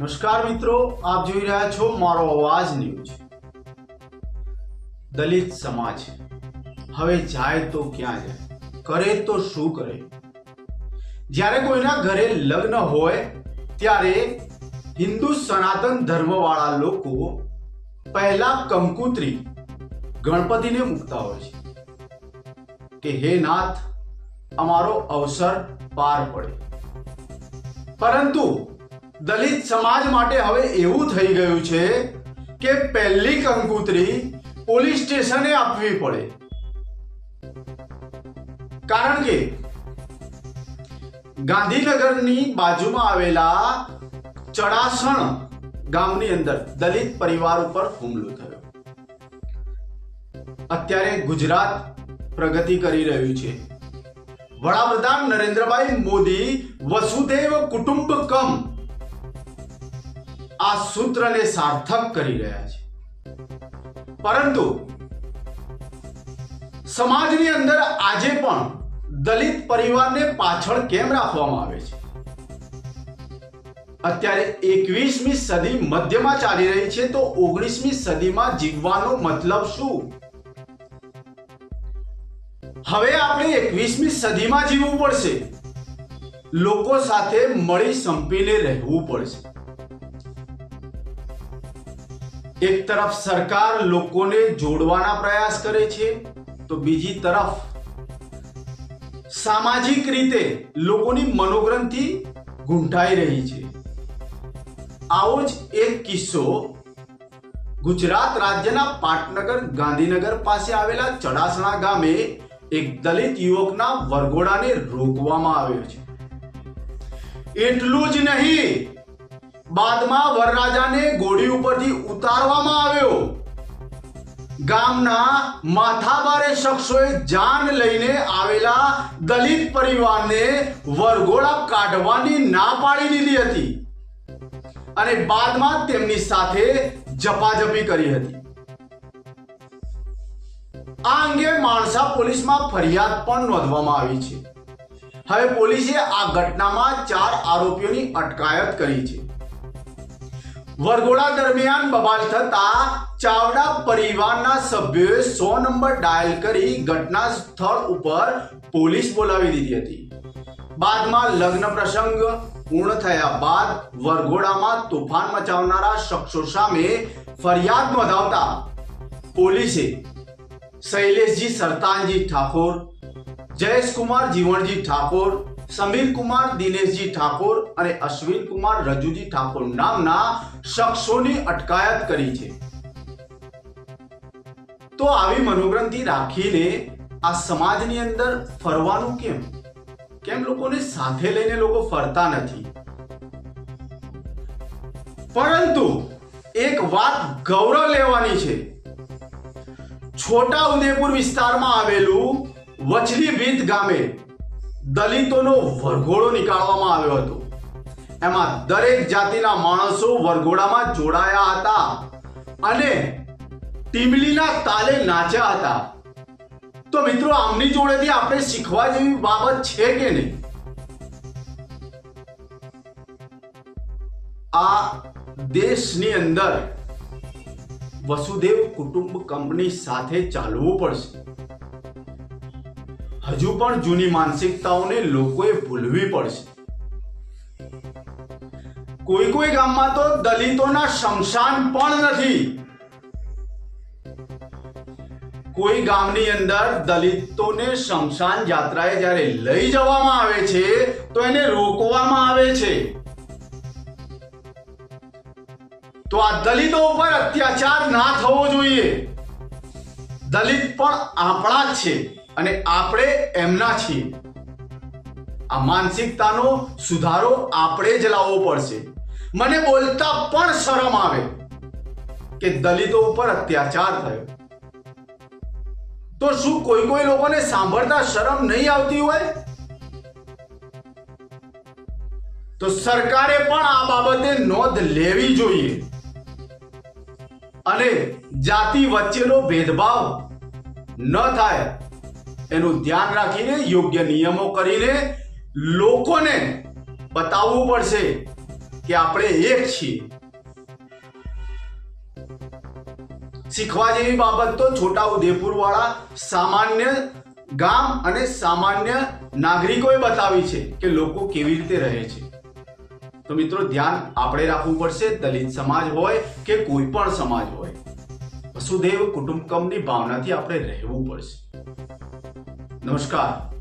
નમસ્કાર મિત્રો, આપ જોઈ રહ્યા છો મારો અવાજ ન્યૂઝ. દલિત સમાજ, હવે જાય તો ક્યાં જાય? કરે તો શું કરે? જ્યારે કોઈના ઘરે લગ્ન હોય, ત્યારે હિન્દુ સનાતન ધર્મવાળા લોકો પહેલા કંકુત્રી ગણપતિને મૂકતા હોય છે કે, હે નાથ, અમારો અવસર પાર પડે. પરંતુ દલિત સમાજ માટે હવે એવું થઈ ગયું છે કે પહેલી કંકુતરી પોલીસ સ્ટેશને આપવી પડે. કારણ કે ગાંધીનગરની બાજુમાં આવેલા ચડાસણ ગામની અંદર દલિત પરિવાર ઉપર હુમલો થયો. અત્યારે ગુજરાત પ્રગતિ કરી રહ્યું છે. વડાપ્રધાન નરેન્દ્રભાઈ મોદી વસુદેવ કુટુંબકમ આ સૂત્રને સાર્થક કરી રહ્યા છે. પરંતુ સમાજની અંદર આજે પણ દલિત પરિવારને પાછળ કેમ રાખવામાં આવે છે? અત્યારે એકવીસમી સદી મધ્યમાં ચાલી રહી છે તો ઓગણીસમી સદીમાં જીવવાનો મતલબ શું? હવે આપણે એકવીસમી સદીમાં જીવવું પડશે. લોકો સાથે મળી સંપીને રહેવું પડશે. એક તરફ સરકાર લોકોને જોડવાના પ્રયાસ કરે છે, તો બીજી તરફ સામાજિક રીતે લોકોની મનોગ્રંથિ ગૂંઠાઈ રહી છે. આવો જ એક કિસ્સો ગુજરાત રાજ્યના પાટનગર ગાંધીનગર પાસે આવેલા ચડાસણા ગામે એક દલિત યુવકના વરઘોડાને રોકવામાં આવ્યો છે. એટલું જ નહીં બાદમાં વરરાજાને ઘોડી ઉપરથી ઉતારવામાં આવ્યો. ગામના માથાબારે શખ્સોએ જાન લઈને આવેલા દલિત પરિવારને વરઘોડા કાઢવાની ના પાડી દીધી હતી અને બાદમાં તેમની સાથે જપાજપી કરી હતી. આ અંગે માણસા પોલીસમાં ફરિયાદ પણ નોંધવામાં આવી છે. હવે પોલીસે આ ઘટનામાં ચાર આરોપીઓની અટકાયત કરી છે. વરઘોડા દરમિયાન બબાલ થતા ચાવડા પરિવારના સભ્યોએ સો નંબર ડાયલ કરી ઘટના સ્થળ ઉપર પોલીસ બોલાવી દીધી હતી. બાદમાં લગ્ન પ્રસંગ પૂર્ણ થયા બાદ વરઘોડામાં તોફાન મચાવનારા શખ્સો સામે ફરિયાદ નોંધાવતા પોલીસે શૈલેષજી સરતાનજી ઠાકોર, જયેશકુમાર જીવણજી ઠાકોર સમીર કુમાર, દિનેશજી ઠાકોર અને અશ્વિન કુમાર રજુજી ઠાકોર નામના શખ્સોની અટકાયત કરી છે. તો આવી મનોગ્રંથિ રાખીને આ સમાજની અંદર ફરવાનું કેમ? કેમ લોકોને સાથે લઈને લોકો ફરતા નથી? પરંતુ એક વાત ગૌરવ લેવાની છે. છોટા ઉદેપુર વિસ્તારમાં આવેલું વચલી ભીત ગામે દલિતોનો વરઘોડો નીકાળવામાં આવ્યો હતો. એમાં દરેક જાતિના માણસો વરઘોડામાં જોડાયા હતા અને ટીમલીના તાલે નાચ્યા હતા. તો મિત્રો, આમની જોડેથી આપણે શીખવા જેવી બાબત છે કે નહીં? આ દેશની અંદર વસુદેવ કુટુંબ કંપની સાથે ચાલવું પડશે. હજુ પણ જૂની માનસિકતાઓને લોકોએ ભૂલવી પડશે. કોઈ કોઈ ગામમાં તો દલિતોના શમશાન પણ નથી. કોઈ ગામની અંદર દલિતોને શમશાન યાત્રાએ જ્યારે લઈ જવામાં આવે છે, તો એને રોકવામાં આવે છે. તો આ દલિતો ઉપર અત્યાચાર ના થવો જોઈએ. દલિત પણ આપણા જ છે. અને આપણે એમના છીએ. આ માનસિકતાનો સુધારો આપણે જ લાવવો પડશે. મને બોલતા પણ શરમ આવે કે દલિતો ઉપર અત્યાચાર થયો. તો શું કોઈ કોઈ લોકોને સાંભળતા શરમ નહીં આવતી હોય? તો સરકારે પણ આ બાબતે નોંધ લેવી જોઈએ. અને જાતિ વચ્ચેનો ભેદભાવ ન થાય. એનું ધ્યાન રાખીને યોગ્ય નિયમો કરીને લોકોને બતાવવું પડશે કે આપણે એક છીએ. શીખવા જેવી બાબત તો છોટા ઉદેપુર વાળા સામાન્ય ગામ અને સામાન્ય નાગરિકોએ બતાવી છે કે લોકો કેવી રીતે રહે છે. તો મિત્રો ધ્યાન આપણે રાખવું પડશે, દલિત સમાજ હોય કે કોઈ પણ સમાજ હોય. વસુદેવ કુટુંબકમની ભાવનાથી આપણે રહેવું પડશે. નમસ્કાર.